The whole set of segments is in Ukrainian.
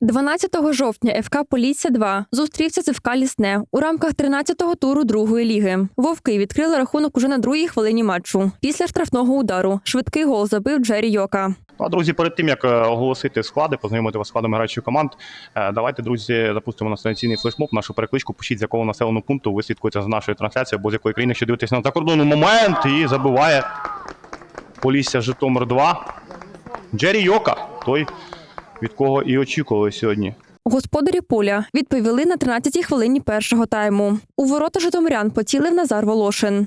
12 жовтня ФК Полісся 2 зустрівся з ФК Лісне у рамках 13-го туру другої ліги. Вовки відкрили рахунок уже на другій хвилині матчу. Після штрафного удару швидкий гол забив Джері Йока. Ну, а друзі, перед тим як е, оголосити склади, познайомити вас складами граючих команд, е, давайте, друзі, запустимо на традиційний флешмоб, нашу перекличку. Пишіть, з якого населеного пункту ви слідкуєте за нашою трансляцією, або з якої країни, що дивитесь на закордонний момент і забиває Полісся Житомир 2. Джері Йока, той, від кого і очікували сьогодні. Господарі поля відповіли на 13-й хвилині першого тайму. У ворота Житомирян поцілив Назар Волошин.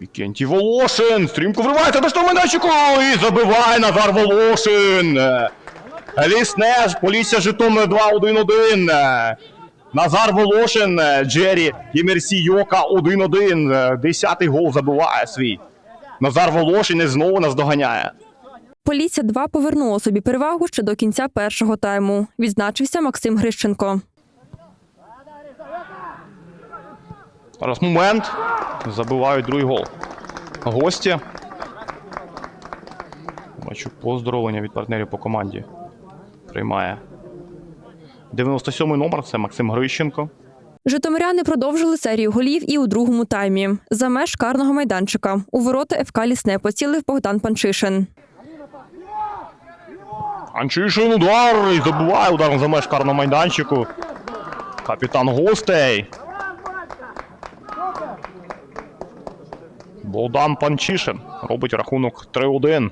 Вікентій Волошин! Стрімко вривається до штурманчику і забиває Назар Волошин! Е, Лісне ж, Полісся Житомир 2-1-1. Е, Назар Волошин, Джері і Мерсі Йока 1-1. Е, Десятий гол забиває свій. Назар Волошин знову нас доганяє. Полісся 2 повернуло собі перевагу ще до кінця першого тайму. Відзначився Максим Грищенко. Зараз момент. Забивають другий гол. Гості. Бачу поздоровлення від партнерів по команді. Приймає. 97-й номер це Максим Грищенко. Житомиряни продовжили серію голів і у другому таймі. За меж карного майданчика у ворота ФК Лісне поцілив Богдан Панчишин. Анчишин удар і забиває ударом за меж карного майданчику. Капітан гостей. Богдан Панчишин робить рахунок 3-1.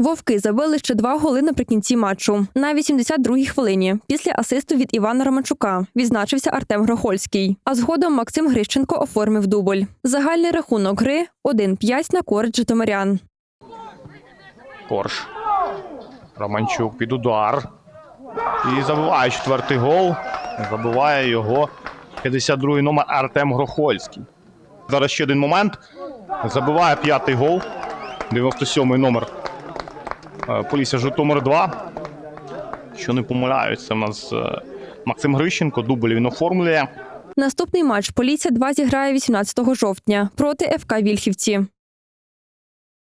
Вовки забили ще два голи наприкінці матчу. На 82-й хвилині після асисту від Івана Романчука відзначився Артем Грохольський. А згодом Максим Грищенко оформив дубль. Загальний рахунок гри 1-5 на користь Житомирян. Корж. Романчук під удар. І забиває четвертий гол. Забиває його 52-й номер Артем Грохольський. Зараз ще один момент. Забиває п'ятий гол. 97-й номер Полісся Житомир 2. Що не помиляються, у нас е, Максим Грищенко. Дубль він оформлює. Наступний матч Поліція 2 зіграє 18 жовтня проти ФК Вільхівці.